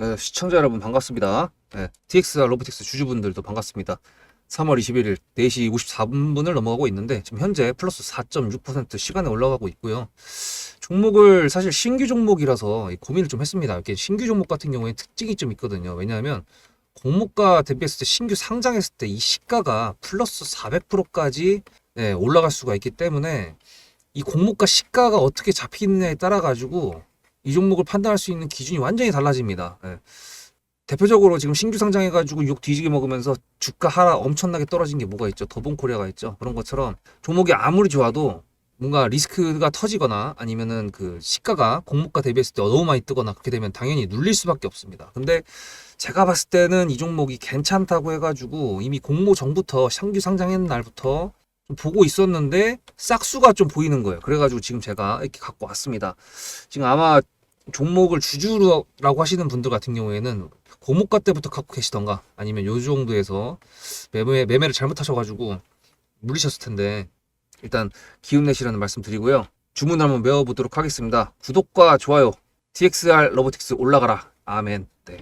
에, 시청자 여러분 반갑습니다. 예, TX와 로보틱스 주주분들도 반갑습니다. 3월 21일 4시 54분을 넘어가고 있는데 지금 현재 플러스 4.6% 시간에 올라가고 있고요. 종목을 사실 신규 종목이라서 이 고민을 좀 했습니다. 이렇게 신규 종목 같은 경우에 특징이 좀 있거든요. 왜냐하면 공모가 대비했을 때 신규 상장했을 때 이 시가가 플러스 400%까지 네, 올라갈 수가 있기 때문에 이 공모가 시가가 어떻게 잡히느냐에 따라 가지고 이 종목을 판단할 수 있는 기준이 완전히 달라집니다. 예. 대표적으로 지금 신규 상장해가지고 욕 뒤지게 먹으면서 주가 하락 엄청나게 떨어진 게 뭐가 있죠? 더본코리아가 있죠. 그런 것처럼 종목이 아무리 좋아도 뭔가 리스크가 터지거나 아니면은 그 시가가 공모가 대비했을 때 너무 많이 뜨거나 그렇게 되면 당연히 눌릴 수밖에 없습니다. 근데 제가 봤을 때는 이 종목이 괜찮다고 해가지고 이미 공모 전부터 신규 상장했는 날부터 좀 보고 있었는데 싹수가 좀 보이는 거예요. 그래가지고 지금 제가 이렇게 갖고 왔습니다. 지금 아마 종목을 주주라고 하시는 분들 같은 경우에는 고목가 때부터 갖고 계시던가 아니면 요 정도에서 매매, 매매를 잘못하셔가지고 물리셨을 텐데 일단 기운 내시라는 말씀 드리고요. 주문 한번 외워보도록 하겠습니다. 구독과 좋아요, TXR 로보틱스 올라가라. 아멘. 네.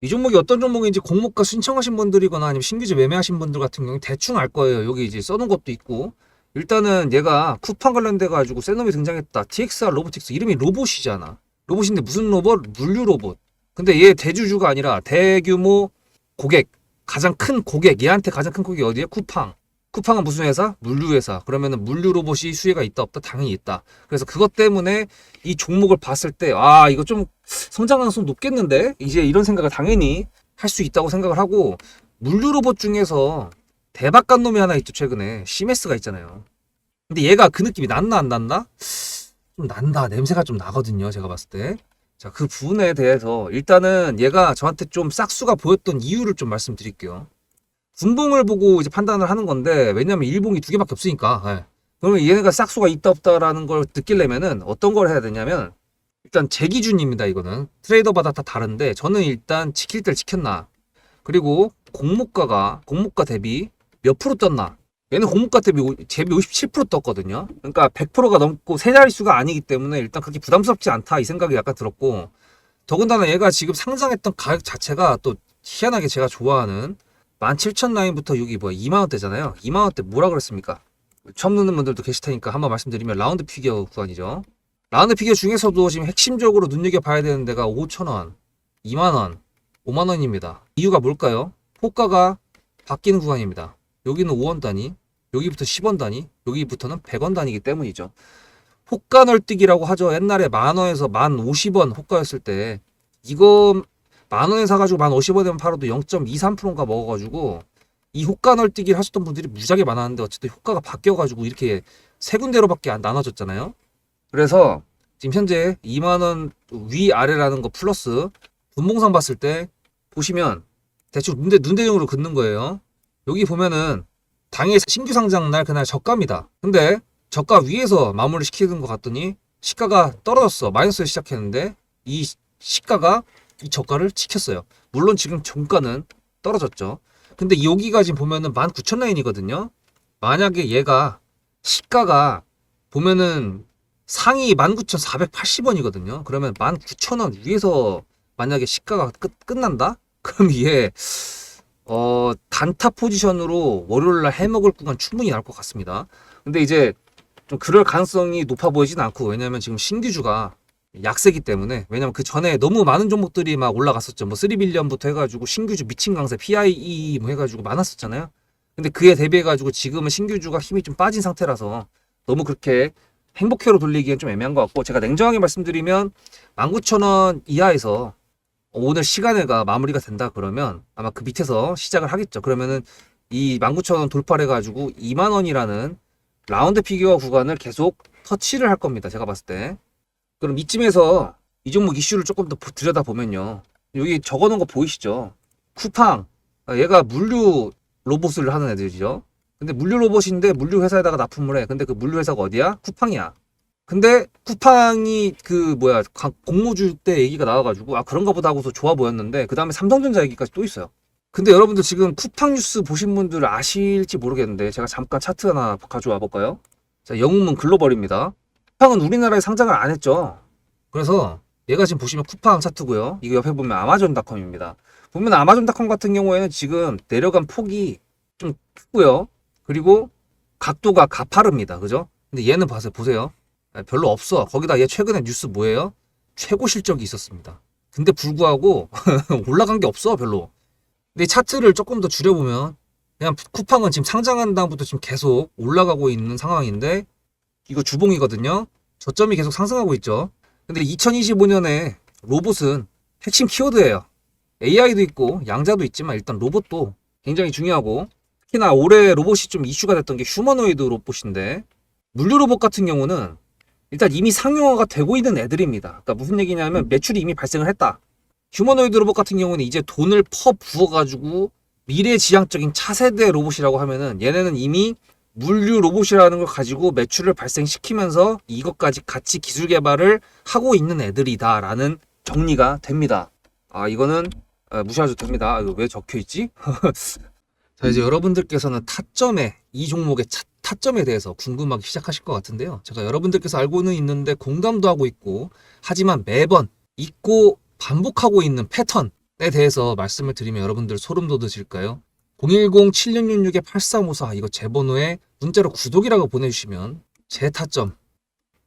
이 종목이 어떤 종목인지 공모가 신청하신 분들이거나 아니면 신규제 매매하신 분들 같은 경우는 대충 알 거예요. 여기 이제 써놓은 것도 있고. 일단은 얘가 쿠팡 관련돼 가지고 새 놈이 등장했다. TXR 로보틱스 이름이 로봇이잖아. 로봇인데 무슨 로봇? 물류 로봇. 근데 얘 대주주가 아니라 대규모 고객, 가장 큰 고객, 얘한테 가장 큰 고객이 어디에? 쿠팡. 쿠팡은 무슨 회사? 물류 회사. 그러면은 물류 로봇이 수혜가 있다 없다? 당연히 있다. 그래서 그것 때문에 이 종목을 봤을 때, 아, 이거 좀 성장 가능성 높겠는데? 이제 이런 생각을 당연히 할 수 있다고 생각을 하고, 물류 로봇 중에서 대박 간 놈이 하나 있죠, 최근에. 시메스가 있잖아요. 근데 얘가 그 느낌이 났나, 안 났나? 좀 난다. 냄새가 좀 나거든요, 제가 봤을 때. 자, 그 부분에 대해서 일단은 얘가 저한테 좀 싹수가 보였던 이유를 좀 말씀드릴게요. 분봉을 보고 이제 판단을 하는 건데, 왜냐면 일봉이 두 개밖에 없으니까. 예. 그러면 얘네가 싹수가 있다 없다라는 걸 느끼려면은 어떤 걸 해야 되냐면, 일단 제 기준입니다, 이거는. 트레이더마다 다 다른데, 저는 일단 지킬 때를 지켰나. 그리고 공모가가, 공모가 대비 몇 프로 떴나. 얘는 공모가 대비 오- 대비 57% 떴거든요. 그러니까 100%가 넘고 세 자릿수가 아니기 때문에 일단 그렇게 부담스럽지 않다 이 생각이 약간 들었고 더군다나 얘가 지금 상장했던 가격 자체가 또 희한하게 제가 좋아하는 17,000 라인부터 여기 뭐야 2만 원대잖아요. 2만 원대 뭐라 그랬습니까? 처음 듣는 분들도 계실 테니까 한번 말씀드리면 라운드 피겨 구간이죠. 라운드 피겨 중에서도 지금 핵심적으로 눈여겨봐야 되는 데가 5,000원, 2만원, 5만원입니다. 이유가 뭘까요? 호가가 바뀌는 구간입니다. 여기는 5원 단위, 여기부터 10원 단위, 여기부터는 100원 단위이기 때문이죠. 호가 널뛰기라고 하죠. 옛날에 만 원에서 만 50원 호가였을 때 이거 만 원에 사가지고 만 50원에만 팔아도 0.23%인가 먹어가지고 이 호가 널뛰기를 하셨던 분들이 무지하게 많았는데 어쨌든 효과가 바뀌어가지고 이렇게 세 군데로밖에 안 나눠졌잖아요. 그래서 지금 현재 2만 원 위아래라는 거 플러스 분봉상 봤을 때 보시면 대충 눈대 눈대중으로 긋는 거예요. 여기 보면은 당일 신규 상장 날 그날 저가입니다. 근데 저가 위에서 마무리 시키는 것 같더니 시가가 떨어졌어. 마이너스에 시작했는데 이 시- 시가가 이 저가를 지켰어요. 물론 지금 종가는 떨어졌죠. 근데 여기가 지금 보면은 19,000 라인이거든요. 만약에 얘가 시가가 보면은 상위 19,480원이거든요. 그러면 19,000원 위에서 만약에 시가가 끝, 끝난다? 그럼 이게 어, 단타 포지션으로 월요일 날 해먹을 구간 충분히 나올 것 같습니다. 근데 이제 좀 그럴 가능성이 높아 보이진 않고 왜냐면 지금 신규주가 약세기 때문에 왜냐면 그 전에 너무 많은 종목들이 막 올라갔었죠. 뭐 3빌리언부터 해가지고 신규주 미친 강세 PIE 뭐 해가지고 많았었잖아요. 근데 그에 대비해가지고 지금은 신규주가 힘이 좀 빠진 상태라서 너무 그렇게 행복회로 돌리기엔 좀 애매한 것 같고 제가 냉정하게 말씀드리면 19,000원 이하에서 오늘 시간에가 마무리가 된다 그러면 아마 그 밑에서 시작을 하겠죠. 그러면은 이 19,000원 돌파를 해가지고 2만 원이라는 라운드 피규어 구간을 계속 터치를 할 겁니다. 제가 봤을 때. 그럼 이쯤에서 이 종목 이슈를 조금 더 들여다 보면요. 여기 적어놓은 거 보이시죠? 쿠팡. 아, 얘가 물류 로봇을 하는 애들이죠. 근데 물류 로봇인데 물류 회사에다가 납품을 해. 근데 그 물류 회사가 어디야? 쿠팡이야. 근데 쿠팡이 그 뭐야 가- 공모주 때 얘기가 나와가지고 아 그런가 보다 하고서 좋아 보였는데 그 다음에 삼성전자 얘기까지 또 있어요. 근데 여러분들 지금 쿠팡 뉴스 보신 분들 아실지 모르겠는데 제가 잠깐 차트 하나 가져와 볼까요? 자 영웅은 글로벌입니다. 쿠팡은 우리나라에 상장을 안 했죠. 그래서 얘가 지금 보시면 쿠팡 차트고요. 이거 옆에 보면 아마존닷컴입니다. 보면 아마존닷컴 같은 경우에는 지금 내려간 폭이 좀 크고요. 그리고 각도가 가파릅니다. 그죠? 근데 얘는 봐세요. 보세요. 아, 별로 없어. 거기다 얘 최근에 뉴스 뭐예요? 최고 실적이 있었습니다. 근데 불구하고 올라간 게 없어 별로. 근데 이 차트를 조금 더 줄여보면 그냥 쿠팡은 지금 상장한 다음부터 지금 계속 올라가고 있는 상황인데 이거 주봉이거든요. 저점이 계속 상승하고 있죠. 근데 2025년에 로봇은 핵심 키워드예요. AI도 있고 양자도 있지만 일단 로봇도 굉장히 중요하고 특히나 올해 로봇이 좀 이슈가 됐던 게 휴머노이드 로봇인데 물류 로봇 같은 경우는 일단 이미 상용화가 되고 있는 애들입니다. 그러니까 무슨 얘기냐면 매출이 이미 발생을 했다. 휴머노이드 로봇 같은 경우는 이제 돈을 퍼 부어가지고 미래지향적인 차세대 로봇이라고 하면은 얘네는 이미 물류 로봇이라는 걸 가지고 매출을 발생시키면서 이것까지 같이 기술 개발을 하고 있는 애들이다라는 정리가 됩니다. 아 이거는 아, 무시하셔도 됩니다. 아, 왜 적혀 있지? 자 이제 여러분들께서는 타점에 이 종목의 차- 타점에 대해서 궁금하기 시작하실 것 같은데요. 제가 여러분들께서 알고는 있는데 공감도 하고 있고 하지만 매번 잊고 반복하고 있는 패턴에 대해서 말씀을 드리면 여러분들 소름 돋으실까요? 010-7666-8354 이거 제 번호에 문자로 구독이라고 보내주시면 제 타점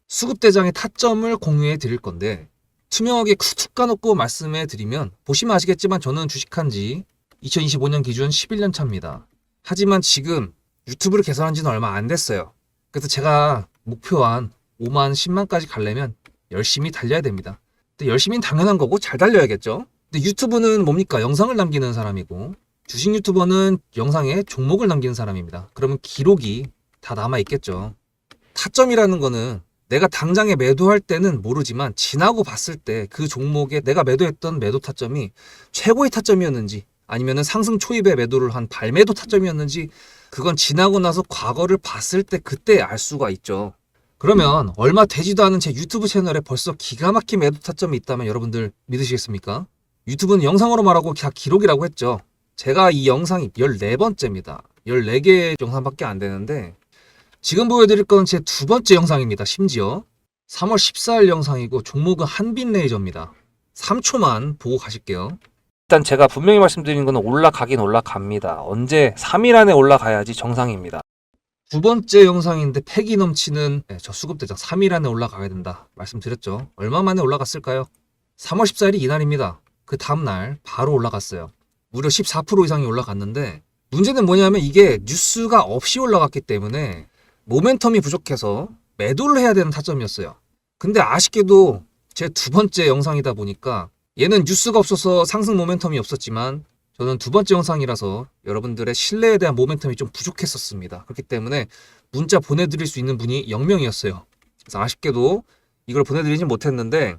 수급대장의 타점을 공유해 드릴 건데 투명하게 툭 까놓고 말씀해 드리면 보시면 아시겠지만 저는 주식한 지 2025년 기준 11년 차입니다. 하지만 지금 유튜브를 개설한 지는 얼마 안 됐어요. 그래서 제가 목표한 5만, 10만까지 가려면 열심히 달려야 됩니다. 근데 열심히는 당연한 거고 잘 달려야겠죠. 근데 유튜브는 뭡니까? 영상을 남기는 사람이고 주식 유튜버는 영상에 종목을 남기는 사람입니다. 그러면 기록이 다 남아 있겠죠. 타점이라는 거는 내가 당장에 매도할 때는 모르지만 지나고 봤을 때 그 종목에 내가 매도했던 매도 타점이 최고의 타점이었는지 아니면은 상승 초입에 매도를 한 발매도 타점이었는지 그건 지나고 나서 과거를 봤을 때 그때 알 수가 있죠. 그러면 얼마 되지도 않은 제 유튜브 채널에 벌써 기가 막힌 매도 타점이 있다면 여러분들 믿으시겠습니까? 유튜브는 영상으로 말하고 다 기록이라고 했죠. 제가 이 영상이 14번째입니다. 14개 영상밖에 안 되는데 지금 보여드릴 건 제 두 번째 영상입니다. 심지어 3월 14일 영상이고 종목은 한빛 레이저입니다. 3초만 보고 가실게요. 일단 제가 분명히 말씀드린 거는 올라가긴 올라갑니다. 언제 3일 안에 올라가야지 정상입니다. 두 번째 영상인데 패기 넘치는 네, 저 수급대장 3일 안에 올라가야 된다 말씀드렸죠. 얼마 만에 올라갔을까요? 3월 14일이 이날입니다. 그 다음날 바로 올라갔어요. 무려 14% 이상이 올라갔는데 문제는 뭐냐면 이게 뉴스가 없이 올라갔기 때문에 모멘텀이 부족해서 매도를 해야 되는 타점이었어요. 근데 아쉽게도 제 두 번째 영상이다 보니까 얘는 뉴스가 없어서 상승 모멘텀이 없었지만 저는 두 번째 영상이라서 여러분들의 신뢰에 대한 모멘텀이 좀 부족했었습니다. 그렇기 때문에 문자 보내드릴 수 있는 분이 0명이었어요. 그래서 아쉽게도 이걸 보내드리진 못했는데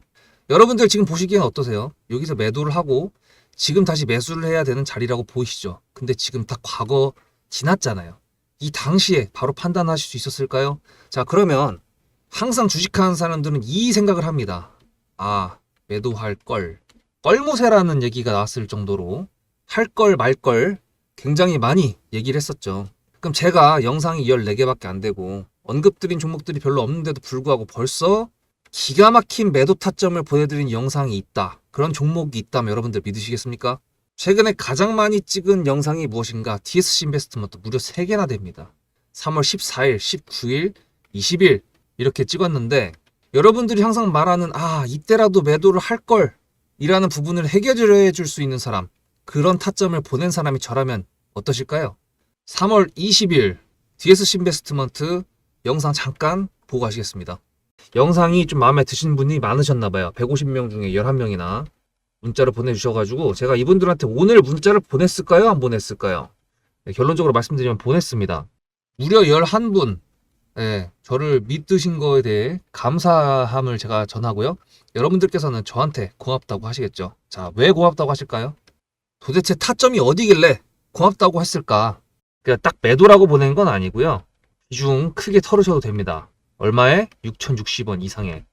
여러분들 지금 보시기엔 어떠세요? 여기서 매도를 하고 지금 다시 매수를 해야 되는 자리라고 보이시죠? 근데 지금 다 과거 지났잖아요. 이 당시에 바로 판단하실 수 있었을까요? 자, 그러면 항상 주식하는 사람들은 이 생각을 합니다. 아, 매도할 걸. 껄무새라는 얘기가 나왔을 정도로 할 걸 말 걸 굉장히 많이 얘기를 했었죠. 그럼 제가 영상이 14개밖에 안 되고 언급드린 종목들이 별로 없는데도 불구하고 벌써 기가 막힌 매도 타점을 보여드린 영상이 있다. 그런 종목이 있다면 여러분들 믿으시겠습니까? 최근에 가장 많이 찍은 영상이 무엇인가? TSC 인베스트먼트 무려 3개나 됩니다. 3월 14일, 19일, 20일 이렇게 찍었는데 여러분들이 항상 말하는 아 이때라도 매도를 할 걸 이라는 부분을 해결해 줄 수 있는 사람 그런 타점을 보낸 사람이 저라면 어떠실까요? 3월 20일 DSC 인베스트먼트 영상 잠깐 보고 가시겠습니다. 영상이 좀 마음에 드신 분이 많으셨나 봐요. 150명 중에 11명이나 문자를 보내주셔가지고 제가 이분들한테 오늘 문자를 보냈을까요? 안 보냈을까요? 네, 결론적으로 말씀드리면 보냈습니다. 무려 11분 예, 저를 믿으신 거에 대해 감사함을 제가 전하고요. 여러분들께서는 저한테 고맙다고 하시겠죠. 자, 왜 고맙다고 하실까요? 도대체 타점이 어디길래 고맙다고 했을까? 그냥 딱 매도라고 보낸 건 아니고요. 비중 크게 털으셔도 됩니다. 얼마에? 6,060원 이상에.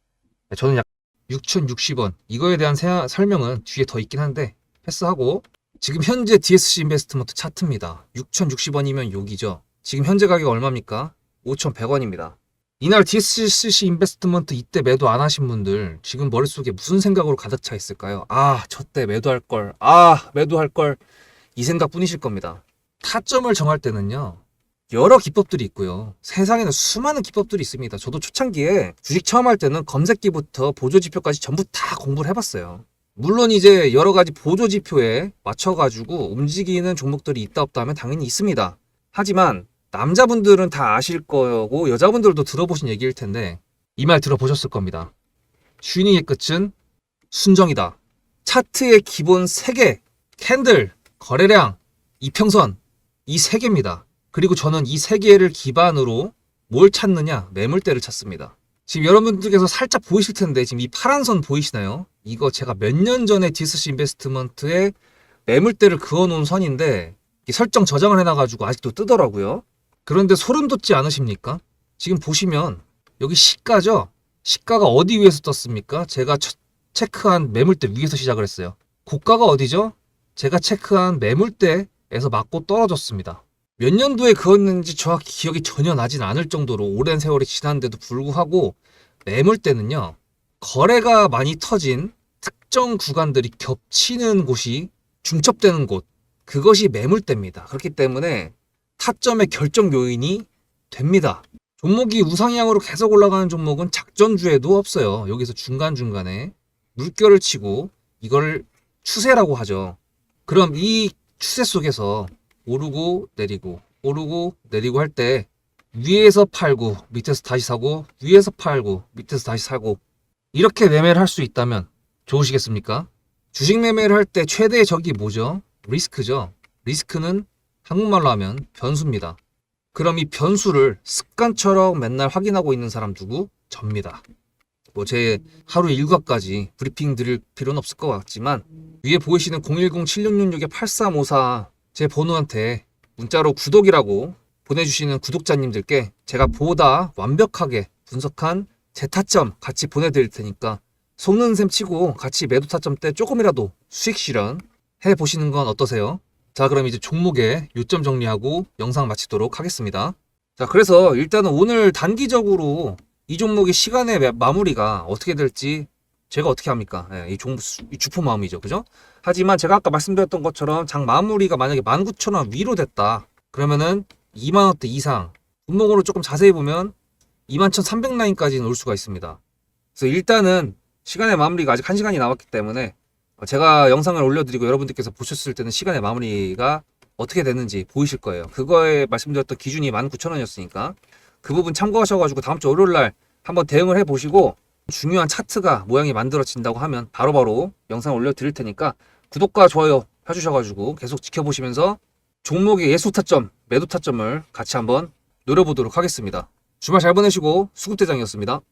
저는 약 6,060원. 이거에 대한 세- 설명은 뒤에 더 있긴 한데 패스하고 지금 현재 DSC 인베스트먼트 차트입니다. 6,060원이면 여기죠. 지금 현재 가격 얼마입니까? 5,100원입니다. 이날 DSCC 인베스트먼트 이때 매도 안 하신 분들 지금 머릿속에 무슨 생각으로 가득 차 있을까요? 아, 저 때 매도할 걸. 아, 매도할 걸. 이 생각뿐이실 겁니다. 타점을 정할 때는요. 여러 기법들이 있고요. 세상에는 수많은 기법들이 있습니다. 저도 초창기에 주식 처음 할 때는 검색기부터 보조지표까지 전부 다 공부를 해봤어요. 물론 이제 여러 가지 보조지표에 맞춰가지고 움직이는 종목들이 있다 없다 하면 당연히 있습니다. 하지만 남자분들은 다 아실 거고 여자분들도 들어보신 얘기일 텐데 이 말 들어보셨을 겁니다. 슈닝의 끝은 순정이다. 차트의 기본 3개, 캔들, 거래량, 이평선 이 3개입니다. 그리고 저는 이 3개를 기반으로 뭘 찾느냐? 매물대를 찾습니다. 지금 여러분들께서 살짝 보이실 텐데 지금 이 파란 선 보이시나요? 이거 제가 몇 년 전에 디스시 인베스트먼트에 매물대를 그어놓은 선인데 설정 저장을 해놔가지고 아직도 뜨더라고요. 그런데 소름 돋지 않으십니까? 지금 보시면 여기 시가죠? 시가가 어디 위에서 떴습니까? 제가 첫- 체크한 매물대 위에서 시작을 했어요. 고가가 어디죠? 제가 체크한 매물대에서 맞고 떨어졌습니다. 몇 년도에 그었는지 정확히 기억이 전혀 나진 않을 정도로 오랜 세월이 지났는데도 불구하고 매물대는요, 거래가 많이 터진 특정 구간들이 겹치는 곳이 중첩되는 곳, 그것이 매물대입니다. 그렇기 때문에 타점의 결정 요인이 됩니다. 종목이 우상향으로 계속 올라가는 종목은 작전주에도 없어요. 여기서 중간중간에 물결을 치고 이걸 추세라고 하죠. 그럼 이 추세 속에서 오르고 내리고 오르고 내리고 할 때 위에서 팔고 밑에서 다시 사고 위에서 팔고 밑에서 다시 사고 이렇게 매매를 할 수 있다면 좋으시겠습니까? 주식 매매를 할 때 최대의 적이 뭐죠? 리스크죠. 리스크는 한국말로 하면 변수입니다. 그럼 이 변수를 습관처럼 맨날 확인하고 있는 사람 누구? 접니다. 뭐 제 하루 일과까지 브리핑 드릴 필요는 없을 것 같지만 위에 보이시는 010-7666-8354 제 번호한테 문자로 구독이라고 보내주시는 구독자님들께 제가 보다 완벽하게 분석한 제 타점 같이 보내드릴 테니까 속는 셈 치고 같이 매도 타점 때 조금이라도 수익 실현 해보시는 건 어떠세요? 자, 그럼 이제 종목의 요점 정리하고 영상 마치도록 하겠습니다. 자, 그래서 일단은 오늘 단기적으로 이 종목의 시간의 마- 마무리가 어떻게 될지 제가 어떻게 합니까? 예, 이 종목, 수- 이 주포 마음이죠. 그죠? 하지만 제가 아까 말씀드렸던 것처럼 장 마무리가 만약에 19,000원 위로 됐다. 그러면은 2만원대 이상. 분목으로 조금 자세히 보면 21,300라인까지는 올 수가 있습니다. 그래서 일단은 시간의 마무리가 아직 1시간이 남았기 때문에 어, 제가 영상을 올려드리고 여러분들께서 보셨을 때는 시간의 마무리가 어떻게 됐는지 보이실 거예요. 그거에 말씀드렸던 기준이 19,000원이었으니까 그 부분 참고하셔가지고 다음 주 월요일 날 한번 대응을 해보시고 중요한 차트가 모양이 만들어진다고 하면 바로바로 영상 올려드릴 테니까 구독과 좋아요 해주셔가지고 계속 지켜보시면서 종목의 예수 타점, 매도 타점을 같이 한번 노려보도록 하겠습니다. 주말 잘 보내시고 수급대장이었습니다.